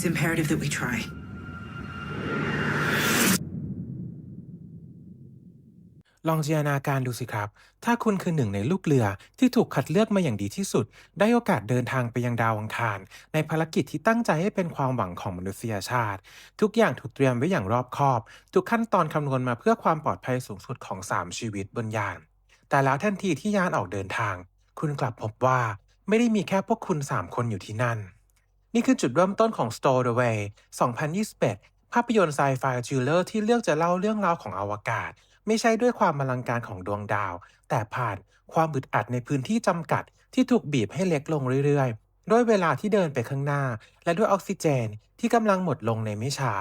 it's imperative that we try. ลองจินตนาการดูสิครับ ถ้าคุณคือหนึ่งในลูกเรือที่ถูกคัดเลือกมาอย่างดีที่สุด ได้โอกาสเดินทางไปยังดาวอังคาร ในภารกิจที่ตั้งใจให้เป็นความหวังของมนุษยชาติ ทุกอย่างถูกเตรียมไว้อย่างรอบคอบ ทุกขั้นตอนคำนวณมาเพื่อความปลอดภัยสูงสุดของ 3 ชีวิตบนยาน แต่แล้วทันทีที่ยานออกเดินทาง คุณกลับพบว่า ไม่ได้มีแค่พวกคุณ 3 คนอยู่ที่นั่น นี่คือจุดเริ่มต้นของ Store Away 2021 ภาพยนตร์ไซไฟจิลเลอร์ที่เลือกจะเล่าเรื่องราวของอวกาศ ไม่ใช่ด้วยความมลังการของดวงดาว แต่ผ่านความบึดอัดในพื้นที่จำกัด ที่ถูกบีบให้เล็กลงเรื่อยๆ ด้วยเวลาที่เดินไปข้างหน้า และด้วยออกซิเจนที่กำลังหมดลงในไม่ช้า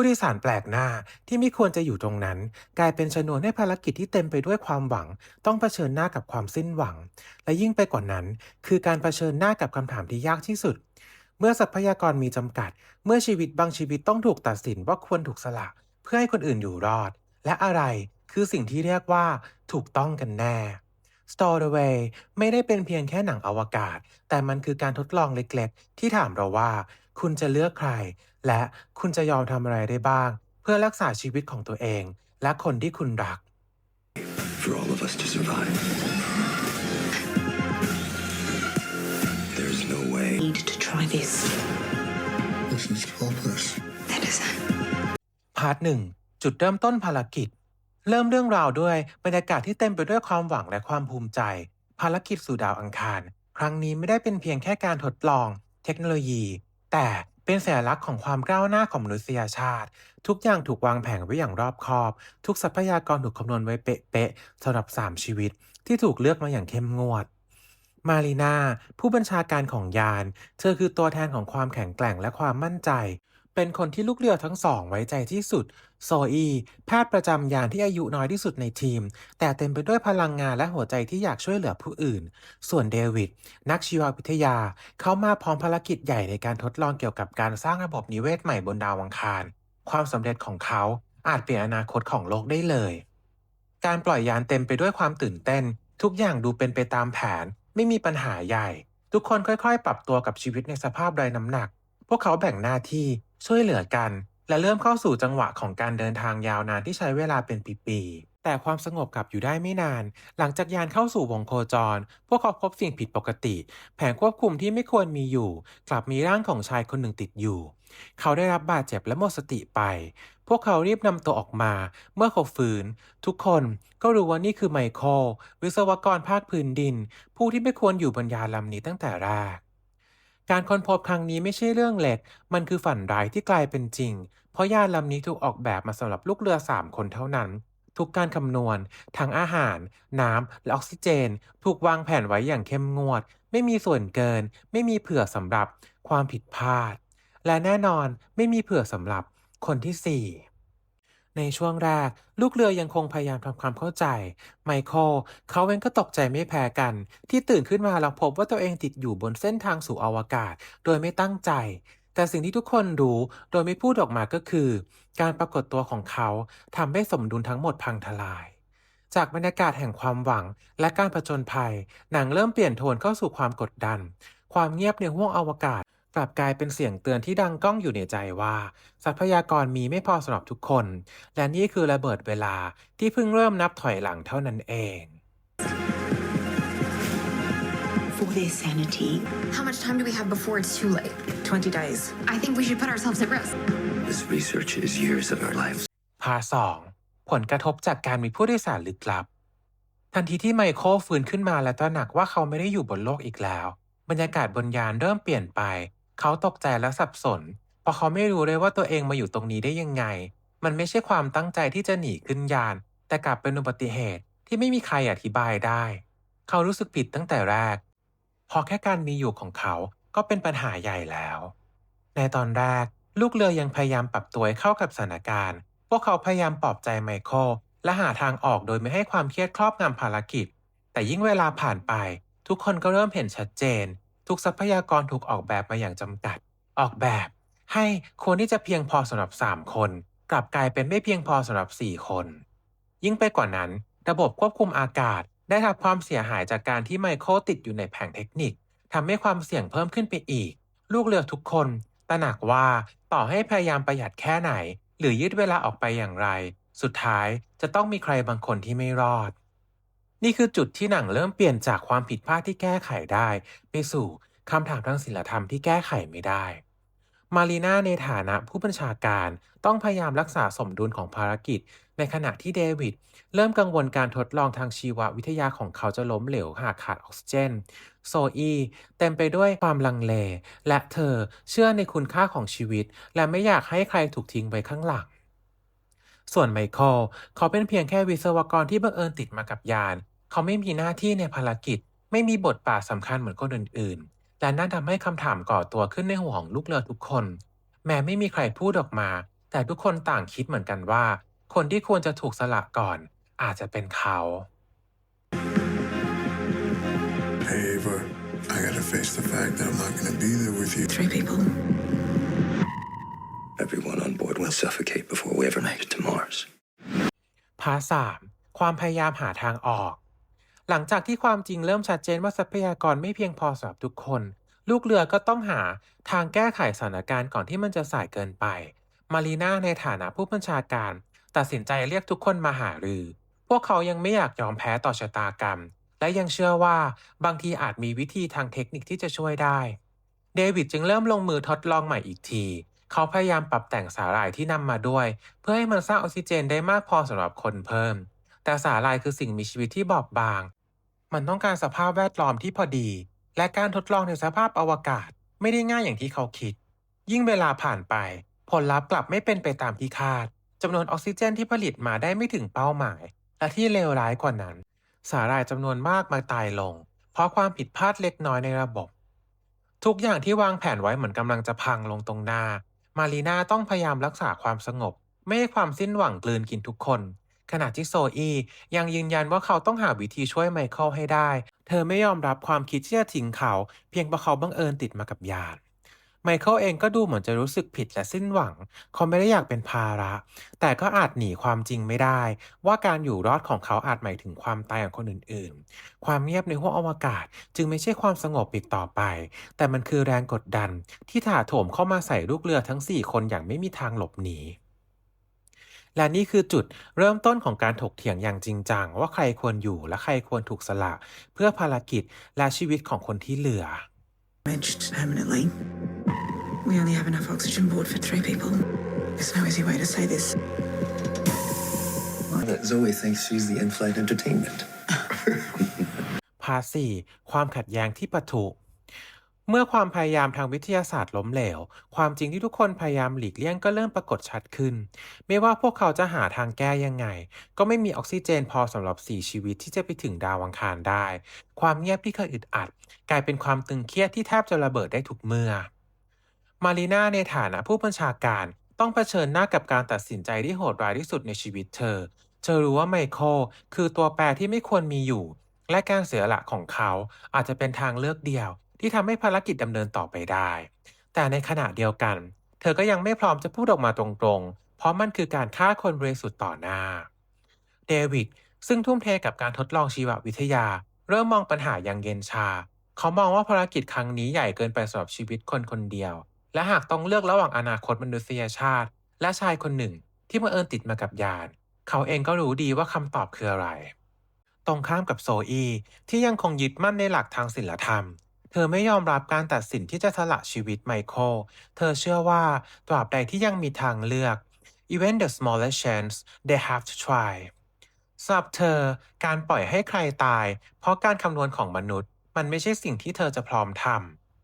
ผู้โดยสารแปลกหน้าที่ไม่ควรจะอยู่ตรงนั้น กลายเป็นชนวนให้ภารกิจที่เต็มไปด้วยความหวัง ต้องเผชิญหน้ากับความสิ้นหวัง และยิ่งไปกว่านั้น คือการเผชิญหน้ากับคำถามที่ยากที่สุด เมื่อทรัพยากรมีจำกัด เมื่อชีวิตบางชีวิตต้องถูกตัดสินว่าควรถูกสละเพื่อให้คนอื่นอยู่รอด และอะไรคือสิ่งที่เรียกว่า ถูกต้องกันแน่ Storaway ไม่ได้เป็นเพียงแค่หนังอวกาศ แต่มันคือการทดลองเล็กๆ ที่ถามเราว่า คุณจะเลือกใคร และคุณจะยอมทำอะไรได้บ้าง เพื่อรักษาชีวิตของตัวเอง และคนที่คุณรัก for all of us to survive. There's no way. Need to try this. This is hopeless. That is พาร์ทหนึ่งจุดเริ่มต้นภารกิจ เริ่มเรื่องราวด้วยบรรยากาศที่เต็มไปด้วยความหวังและความภูมิใจ ภารกิจสู่ดาวอังคาร ครั้งนี้ไม่ได้เป็นเพียงแค่การทดลอง เทคโนโลยี แต่ เป็นสัญลักษณ์ของความก้าวหน้าของมนุษยชาติ ทุกอย่างถูกวางแผนไว้อย่างรอบคอบ ทุกทรัพยากรถูกคำนวณไว้เป๊ะๆสำหรับ 3 ชีวิต ที่ถูกเลือกมาอย่างเข้มงวด มารีนาผู้บัญชาการของยาน เธอคือตัวแทนของความแข็งแกร่งและความมั่นใจ เป็นคนที่ลูกเรือทั้งสองไว้ใจที่สุด โซอีแพทย์ประจำยานที่อายุน้อยที่สุดในทีม แต่เต็มไปด้วยพลังงานและหัวใจที่อยากช่วยเหลือผู้อื่น ส่วนเดวิด นักชีววิทยา เขามาพร้อมภารกิจใหญ่ในการทดลองเกี่ยวกับการสร้างระบบนิเวศใหม่บนดาวอังคาร ความสำเร็จของเขาอาจเปลี่ยนอนาคตของโลกได้เลย การปล่อยยานเต็มไปด้วยความตื่นเต้น ทุกอย่างดูเป็นไปตามแผน ไม่มีปัญหาใหญ่ ทุกคนค่อยๆ ปรับตัวกับชีวิตในสภาพไร้น้ำหนัก พวกเขาแบ่งหน้าที่ช่วยเหลือกัน และเริ่มเข้าสู่จังหวะของการเดินทางยาวนานที่ใช้เวลาเป็นปีๆ แต่ความสงบกลับอยู่ได้ไม่นาน หลังจากยานเข้าสู่วงโคจร พวกเขาพบสิ่งผิดปกติ แผนควบคุมที่ไม่ควรมีอยู่ กลับมีร่างของชายคนหนึ่งติดอยู่ เขาได้รับบาดเจ็บและหมดสติไป พวกเขารีบนำตัวออกมา เมื่อเขาฟื้น ทุกคนก็รู้ว่านี่คือไมเคิลวิศวกรภาคพื้นดิน ผู้ที่ไม่ควรอยู่บนยานลำนี้ตั้งแต่แรก การค้นพบครั้งนี้ไม่ใช่เรื่องเล็ก มันคือฝันร้ายที่กลายเป็นจริง เพราะยานลำนี้ถูกออกแบบมาสำหรับลูกเรือ 3 คนเท่านั้น ทุกการคำนวณ ทั้งอาหาร น้ำ และออกซิเจน ถูกวางแผนไว้อย่างเข้มงวด ไม่มีส่วนเกิน ไม่มีเผื่อสำหรับความผิดพลาด และแน่นอนไม่มีเผื่อสำหรับคนที่ 4 ในช่วงแรก ลูกเรือยังคงพยายามทำความเข้าใจ ไมเคิลเขาเองก็ตกใจไม่แพ้กัน ที่ตื่นขึ้นมาแล้วพบว่าตัวเองติดอยู่บนเส้นทางสู่อวกาศ โดยไม่ตั้งใจ แต่สิ่งที่ทุกคนรู้โดยไม่พูดออกมาก็คือ การปรากฏตัวของเขาทำให้สมดุลทั้งหมดพังทลายจากบรรยากาศแห่งความหวังและการผจญภัย หนังเริ่มเปลี่ยนโทนเข้าสู่ความกดดัน ความเงียบในห้วงอวกาศ ลับกลายเป็นเสียงเตือนที่ดังก้องอยู่ในใจว่า ทรัพยากรมีไม่พอสำหรับทุกคน และนี่คือระเบิดเวลาที่เพิ่งเริ่มนับถอยหลังเท่านั้นเอง for their sanity. How much time do we have before it's too late? 20 days. I think we should put ourselves at risk. This research is years of our lives. พาร์ทสองผลกระทบจากการมีผู้โดยสารลึกลับ ทันทีที่ไมเคิลฟื้นขึ้นมาและตระหนักว่าเขาไม่ได้อยู่บนโลกอีกแล้ว บรรยากาศบนยานเริ่มเปลี่ยนไป เขาตกใจและสับสน เพราะเขาไม่รู้เลยว่าตัวเองมาอยู่ตรงนี้ได้ยังไง มันไม่ใช่ความตั้งใจที่จะหนีขึ้นยาน แต่กลับเป็นอุบัติเหตุที่ไม่มีใครอธิบายได้ เขารู้สึกผิดตั้งแต่แรก พอแค่การมีอยู่ของเขาก็เป็นปัญหาใหญ่แล้ว ในตอนแรก ลูกเรือยังพยายามปรับตัวเข้ากับสถานการณ์ พวกเขาพยายามปลอบใจไมเคิลและหาทางออกโดยไม่ให้ความเครียดครอบงำภารกิจ แต่ยิ่งเวลาผ่านไป ทุกคนก็เริ่มเห็นชัดเจน ทุกทรัพยากรถูกออกแบบมาอย่างจำกัด ออกแบบ ให้ควรที่จะเพียงพอสำหรับ 3 คน กลับกลายเป็นไม่เพียงพอสำหรับ 4 คน ยิ่งไปกว่านั้น ระบบควบคุมอากาศ ได้รับความเสียหายจากการที่ไมเคิลติดอยู่ในแผงเทคนิคทำให้ความเสี่ยงเพิ่มขึ้นไปอีก ลูกเรือทุกคนตระหนักว่าต่อให้พยายามประหยัดแค่ไหน หรือยืดเวลาออกไปอย่างไร สุดท้ายจะต้องมีใครบางคนที่ไม่รอด นี่คือจุดที่หนังเริ่มเปลี่ยนจากความผิดพลาดที่แก้ไขได้ ไปสู่คำถามทางศิลธรรมที่แก้ไขไม่ได้ มารีนาในฐานะผู้บัญชาการต้องพยายามรักษาสมดุลของภารกิจ ในขณะที่เดวิดเริ่มกังวลการทดลองทางชีววิทยาของเขาจะล้มเหลวหากขาดออกซิเจน โซอีเต็มไปด้วยความลังเล และเธอเชื่อในคุณค่าของชีวิต และไม่อยากให้ใครถูกทิ้งไว้ข้างหลัง ส่วนไมเคิลเขาเป็นเพียงแค่วิศวกรที่บังเอิญติดมากับยาน เขาไม่มีหน้าที่ในภารกิจ ไม่มีบทบาทสำคัญเหมือนคนอื่นๆ และนั่นทำให้คำถามก่อตัวขึ้นในหัวของลูกเรือทุกคน แม้ไม่มีใครพูดออกมา แต่ทุกคนต่างคิดเหมือนกันว่า คนที่ควรจะถูกสละก่อน อาจจะเป็นเขา Hey, Ava, I gotta face the fact that I'm not gonna be there with you. Three people. Everyone on board will suffocate before we ever make it to Mars. พาร์ทสามความพยายามหาทางออก หลังจากที่ความจริงเริ่มชัดเจนว่าทรัพยากรไม่เพียงพอสำหรับทุกคน ลูกเรือก็ต้องหาทางแก้ไขสถานการณ์ก่อนที่มันจะสายเกินไป มารีนาในฐานะผู้บัญชาการ ตัดสินใจเรียกทุกคนมาหารือ พวกเขายังไม่อยากยอมแพ้ต่อชะตากรรม และยังเชื่อว่าบางทีอาจมีวิธีทางเทคนิคที่จะช่วยได้ เดวิดจึงเริ่มลงมือทดลองใหม่อีกที เขาพยายามปรับแต่งสาหร่ายที่นำมาด้วย เพื่อให้มันสร้างออกซิเจนได้มากพอสำหรับคนเพิ่ม แต่สาหร่ายคือสิ่งมีชีวิตที่บอบบาง มันต้องการสภาพแวดล้อมที่พอดี และการทดลองในสภาพอวกาศ ไม่ได้ง่ายอย่างที่เขาคิด ยิ่งเวลาผ่านไป ผลลัพธ์กลับไม่เป็นไปตามที่คาดจำนวนออกซิเจนที่ผลิตมาได้ไม่ถึงเป้าหมาย และที่เลวร้ายกว่านั้น สาหร่ายจำนวนมากมาตายลง เพราะความผิดพลาดเล็กน้อยในระบบ ทุกอย่างที่วางแผนไว้เหมือนกำลังจะพังลงตรงหน้า มารีนาต้องพยายามรักษาความสงบ ไม่ให้ความสิ้นหวังกลืนกินทุกคน ขณะที่โซอียังยืนยันว่าเขาต้องหาวิธีช่วยไมเคิลให้ได้ เธอไม่ยอมรับความคิดที่จะทิ้งเขา เพียงเพราะเขาบังเอิญติดมากับยาน ไมเคิลเองก็ดูเหมือนจะรู้สึกผิดและสิ้นหวัง เขาไม่ได้อยากเป็นภาระ แต่ก็อาจหนีความจริงไม่ได้ ว่าการอยู่รอดของเขาอาจหมายถึงความตายของคนอื่นๆ ความเงียบในห้วงอวกาศจึงไม่ใช่ความสงบอีกต่อไป แต่มันคือแรงกดดัน ที่ถาโถมเข้ามาใส่ลูกเรือทั้ง 4 คนอย่างไม่มีทางหลบหนีและนี่คือจุดเริ่มต้นของการถกเถียงอย่างจริงจังว่าใครควรอยู่และใครควรถูกสละ เพื่อภารกิจและชีวิตของคนที่เหลือ Damaged permanently. We only have enough oxygen board for three people. There's no easy way to say this. That Zoe thinks she's the in-flight entertainment. พาสี่ ความขัดแย้งที่ปะทุ เมื่อความพยายามทางวิทยาศาสตร์ล้มเหลว ความจริงที่ทุกคนพยายามหลีกเลี่ยงก็เริ่มปรากฏชัดขึ้น ไม่ว่าพวกเขาจะหาทางแก้ยังไง ก็ไม่มีออกซิเจนพอสำหรับสี่ชีวิตที่จะไปถึงดาวอังคารได้ ความเงียบที่เคยอึดอัด กลายเป็นความตึงเครียดที่แทบจะระเบิดได้ทุกเมื่อ มารีนาในฐานะผู้บัญชาการต้องเผชิญหน้ากับการตัดสินใจที่โหดร้ายที่สุดในชีวิตเธอ เธอรู้ว่าไมเคิลคือตัวแปรที่ไม่ควรมีอยู่ และการเสียสละของเขาอาจจะเป็นทางเลือกเดียว ที่ทำให้ภารกิจดำเนินต่อไปได้ แต่ในขณะเดียวกัน เธอก็ยังไม่พร้อมจะพูดออกมาตรงๆ เพราะมันคือการฆ่าคนบริสุทธิ์ต่อหน้า เดวิดซึ่งทุ่มเทกับการทดลองชีววิทยา เริ่มมองปัญหาอย่างเย็นชา เขามองว่าภารกิจครั้งนี้ใหญ่เกินไปสำหรับชีวิตคนคนเดียว และหากต้องเลือกระหว่างอนาคตมนุษยชาติ และชายคนหนึ่งที่บังเอิญติดมากับยาน เขาเองก็รู้ดีว่าคำตอบคืออะไร ตรงข้ามกับโซอีที่ยังคงยึดมั่นในหลักทางศีลธรรม เธอไม่ยอมรับการตัดสินที่จะสละชีวิตไมเคิล เธอเชื่อว่าตราบใดที่ยังมีทางเลือก even the smallest chance they have to try สำหรับเธอการปล่อยให้ใครตาย เพราะการคำนวณของมนุษย์ มันไม่ใช่สิ่งที่เธอจะพร้อมท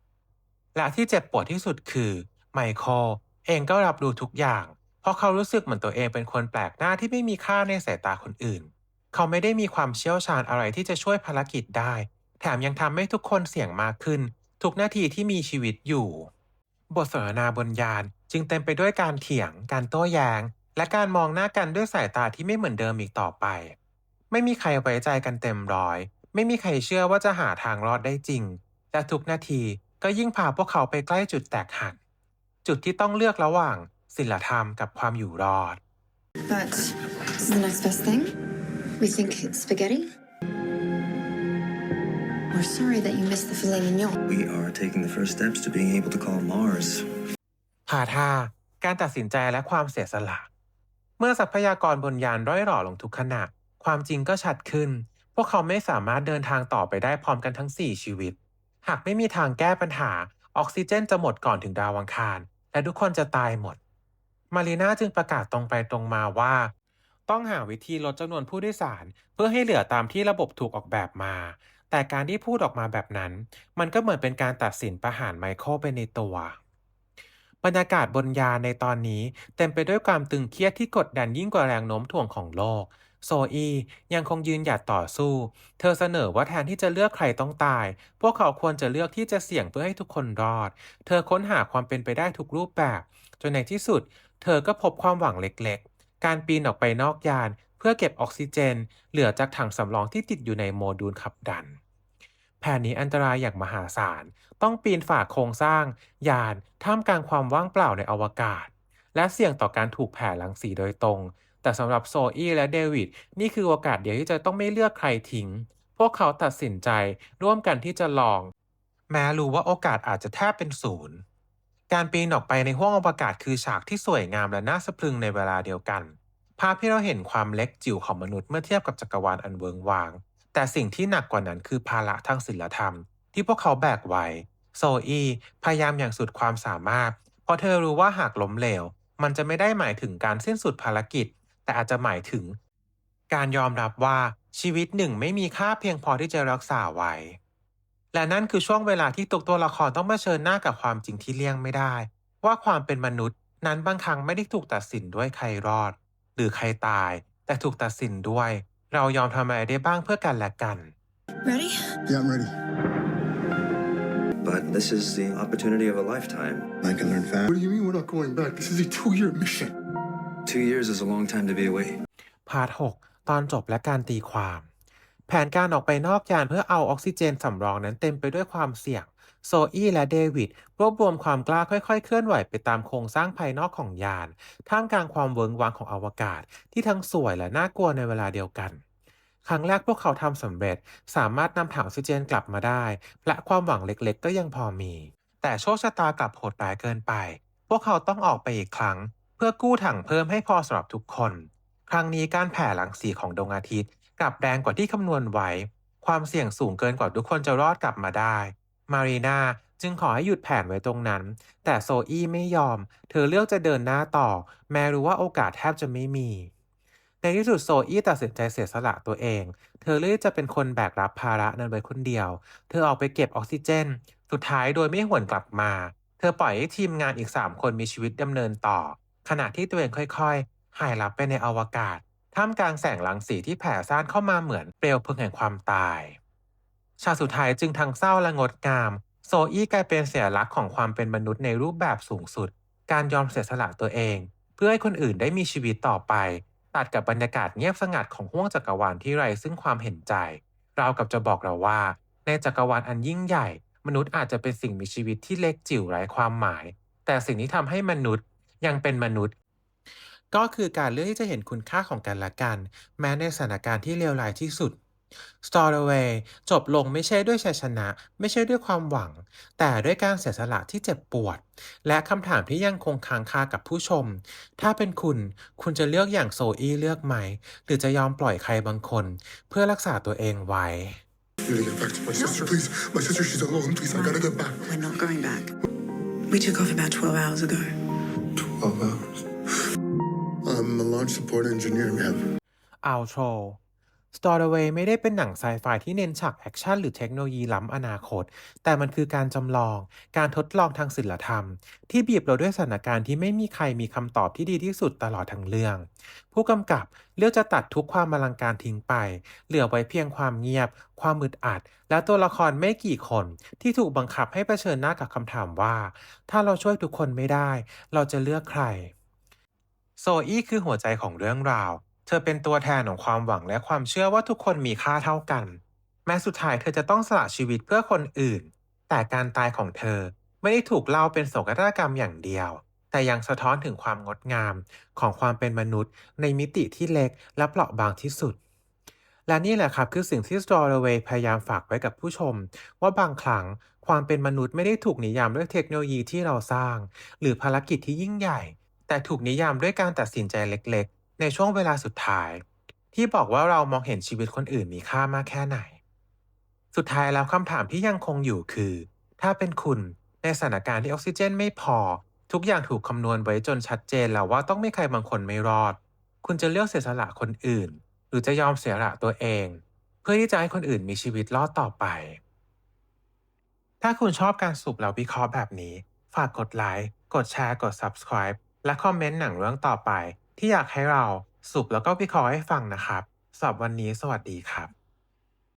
ำและที่เจ็บปวดที่สุดคือไมเคิลเองก็รับรู้ทุกอย่าง เพราะเขารู้สึกเหมือนตัวเองเป็นคนแปลกหน้าที่ไม่มีค่าในสายตาคนอื่น เขาไม่ได้มีความเชี่ยวชาญอะไรที่จะช่วยภารกิจได้ แถมยังทำให้ทุกคนเสี่ยงมากขึ้น ทุกนาทีที่มีชีวิตอยู่ บทสนทนาบนยานจึงเต็มไปด้วยการเถียง การโต้แย้ง และการมองหน้ากันด้วยสายตาที่ไม่เหมือนเดิมอีกต่อไป ไม่มีใครไว้ใจกันเต็มร้อย ไม่มีใครเชื่อว่าจะหาทางรอดได้จริง และทุกนาทีก็ยิ่งพาพวกเขาไปใกล้จุดแตกหัก จุดที่ต้องเลือกระหว่างศีลธรรมกับความอยู่รอด But this is the next best thing. We think it's spaghetti. We're sorry that you missed the filet mignon. We are taking the first steps to being able to call Mars. พาท่าการตัดสินใจและความเสียสละ เมื่อทรัพยากรบนยานร่อยหรอลงทุกขณะ ความจริงก็ชัดขึ้น พวกเขาไม่สามารถเดินทางต่อไปได้พร้อมกันทั้ง 4 ชีวิต หากไม่มีทางแก้ปัญหา ออกซิเจนจะหมดก่อนถึงดาวอังคาร และทุกคนจะตายหมด มารีนาจึงประกาศตรงไปตรงมาว่า ต้องหาวิธีลดจำนวนผู้โดยสาร เพื่อให้เหลือตามที่ระบบถูกออกแบบมา แต่การที่พูดออกมาแบบนั้น มันก็เหมือนเป็นการตัดสินประหารไมเคิลไปในตัว บรรยากาศบนยานในตอนนี้ เต็มไปด้วยความตึงเครียดที่กดดันยิ่งกว่าแรงโน้มถ่วงของโลก โซอียังคงยืนหยัดต่อสู้ เธอเสนอว่าแทนที่จะเลือกใครต้องตาย พวกเขาควรจะเลือกที่จะเสี่ยงเพื่อให้ทุกคนรอด เธอค้นหาความเป็นไปได้ทุกรูปแบบ จนในที่สุด เธอก็พบความหวังเล็ก ๆ การปีนออกไปนอกยาน พื่อเก็บออกซิเจน เหลือจากถังสำรองที่ติดอยู่ในโมดูลขับดัน แผนนี้อันตรายอย่างมหาศาล ต้องปีนฝ่าโครงสร้าง ยานท่ามกลางความว่างเปล่าในอวกาศ และเสี่ยงต่อการถูกแผ่รังสีโดยตรง แต่สำหรับโซอี้และเดวิดนี่คือโอกาสเดียวที่จะต้องไม่เลือกใครทิ้ง พวกเขาตัดสินใจร่วมกันที่จะลอง แม้รู้ว่าโอกาสอาจจะแทบเป็นศูนย์การปีนออกไปในห้วงอวกาศคือฉากที่สวยงามและน่าสะพรึงในเวลาเดียวกัน ภาพที่เราเห็นความเล็กจิ๋วของมนุษย์เมื่อเทียบกับจักรวาลอันเวิงวาง แต่สิ่งที่หนักกว่านั้นคือภาระทางศีลธรรม ที่พวกเขาแบกไว้ โซอีพยายามอย่างสุดความสามารถ เพราะเธอรู้ว่าหากล้มเหลว มันจะไม่ได้หมายถึงการสิ้นสุดภารกิจ แต่อาจจะหมายถึง การยอมรับว่าชีวิตหนึ่งไม่มีค่าเพียงพอที่จะรักษาไว้ และนั่นคือช่วงเวลาที่ตุกตัวละครต้องมาเชิญหน้ากับความจริงที่เลี่ยงไม่ได้ ว่าความเป็นมนุษย์นั้นบางครั้งไม่ได้ถูกตัดสินด้วยใครรอด หรือใครตาย แต่ถูกตัดสินด้วย เรายอมทำอะไรได้บ้างเพื่อกันและกัน Ready? Yeah, I'm ready. But this is the opportunity of a lifetime. I can learn fast. What do you mean we're not going back? This is a two-year mission. Two years is a long time to be away. พาร์ท 6 ตอนจบและการตีความ แผนการออกไปนอกยานเพื่อเอาออกซิเจนสำรองนั้นเต็มไปด้วยความเสี่ยง โซอี้และเดวิดรวบรวมความกล้าค่อยๆ เคลื่อนไหวไปตามโครงสร้างภายนอกของยาน ท่ามกลางความเวิงวางของอวกาศ ที่ทั้งสวยและน่ากลัวในเวลาเดียวกัน ครั้งแรกพวกเขาทำสำเร็จ สามารถนำถังออกซิเจนกลับมาได้ และความหวังเล็กๆ ก็ยังพอมี แต่โชคชะตากลับโหดร้ายเกินไป พวกเขาต้องออกไปอีกครั้ง เพื่อกู้ถังเพิ่มให้พอสำหรับทุกคน ครั้งนี้การแผ่รังสีของดวงอาทิตย์ กลับแรงกว่าที่คำนวณไว้ ความเสี่ยงสูงเกินกว่าทุกคนจะรอดกลับมาได้ มารีนาจึงขอให้หยุดแผนไว้ตรงนั้น แต่โซอี้ไม่ยอม เธอเลือกจะเดินหน้าต่อ แม้รู้ว่าโอกาสแทบจะไม่มี ในที่สุดโซอี้ตัดสินใจเสียสละตัวเอง เธอเลือกจะเป็นคนแบกรับภาระนั้นไว้คนเดียว เธอออกไปเก็บออกซิเจน สุดท้ายโดยไม่หวนกลับมา เธอปล่อยให้ทีมงานอีก 3 คนมีชีวิตดำเนินต่อ ขณะที่ตัวเองค่อยๆ หายลับไปในอวกาศ ท่ามกลางแสงรังสีที่แผ่ซ่านเข้ามาเหมือนเปลวเพลิงแห่งความตาย ฉากสุดท้ายจึงทั้งเศร้าและงดงาม โซอี้กลายเป็นเสียลักษณ์ของความเป็นมนุษย์ในรูปแบบสูงสุด การยอมเสียสละตัวเอง เพื่อให้คนอื่นได้มีชีวิตต่อไป ตัดกับบรรยากาศเงียบสงัดของห้วงจักรวาลที่ไร้ซึ่งความเห็นใจ เรากับจะบอกเราว่า ในจักรวาลอันยิ่งใหญ่ มนุษย์อาจจะเป็นสิ่งมีชีวิตที่เล็กจิ๋วไร้ความหมาย แต่สิ่งที่ทำให้มนุษย์ยังเป็นมนุษย์ก็คือการเลือกที่จะเห็นคุณค่าของกันและกัน แม้ในสถานการณ์ที่เลวร้ายที่สุด Story จบลงไม่ใช่ด้วยชัยชนะ ไม่ใช่ด้วยความหวัง แต่ด้วยการเสียสละที่เจ็บปวด และคำถามที่ยังคงค้างคากับผู้ชม ถ้าเป็นคุณ คุณจะเลือกอย่างโซอี้เลือกไหม หรือจะยอมปล่อยใครบางคน เพื่อรักษาตัวเองไว้ I gotta get back to my sister, please. My sister, she's alone. Please, I gotta get back. We're not going back. We took off about 12 hours ago. 12 hours. I'm a launch support engineer, ma'am. Outro Story ไม่ได้เป็นหนังไซไฟที่เน้นฉากแอคชั่นหรือเทคโนโลยีล้ำอนาคต แต่มันคือการจำลอง การทดลองทางศิลธรรม ที่บีบเราด้วยสถานการณ์ที่ไม่มีใครมีคำตอบที่ดีที่สุดตลอดทั้งเรื่อง ผู้กำกับเลือกจะตัดทุกความอลังการทิ้งไป เหลือไว้เพียงความเงียบ ความมืดอัด และตัวละครไม่กี่คนที่ถูกบังคับให้เผชิญหน้ากับคำถามว่า ถ้าเราช่วยทุกคนไม่ได้ เราจะเลือกใคร โซอี้คือหัวใจของเรื่องราว เธอเป็นตัวแทนของความหวังและความเชื่อว่าทุกคนมีค่าเท่ากัน แม้สุดท้ายเธอจะต้องสละชีวิตเพื่อคนอื่น แต่การตายของเธอไม่ได้ถูกเล่าเป็นโศกนาฏกรรมอย่างเดียว แต่ยังสะท้อนถึงความงดงามของความเป็นมนุษย์ ในมิติที่เล็กและเปราะบางที่สุด และนี่แหละครับคือสิ่งที่ Strawaway พยายามฝากไว้กับผู้ชม ว่าบางครั้งความเป็นมนุษย์ไม่ได้ถูกนิยามด้วยเทคโนโลยีที่เราสร้าง หรือภารกิจที่ยิ่งใหญ่แต่ถูกนิยามด้วยการตัดสินใจเล็ก ในช่วงเวลาสุดท้าย ที่บอกว่าเรามองเห็นชีวิตคนอื่นมีค่ามากแค่ไหน สุดท้ายแล้วคำถามที่ยังคงอยู่คือ ถ้าเป็นคุณในสถานการณ์ที่ออกซิเจนไม่พอ ทุกอย่างถูกคำนวณไว้จนชัดเจนแล้วว่าต้องไมีใครบางคนไม่รอด คุณจะเลือกเสียสละคนอื่น หรือจะยอมเสียสละตัวเอง เพื่อที่จะให้คนอื่นมีชีวิตรอดต่อไป ถ้าคุณชอบการสรุปแล้ววิเคราะห์แบบนี้ ฝากกดไลค์กดแชร์กด subscribe และคอมเมนต์หนังเรื่องต่อไป ที่อยากให้เราสรุปแล้วก็วิเคราะห์ให้ฟังนะครับสำหรับวันนี้สวัสดีครับ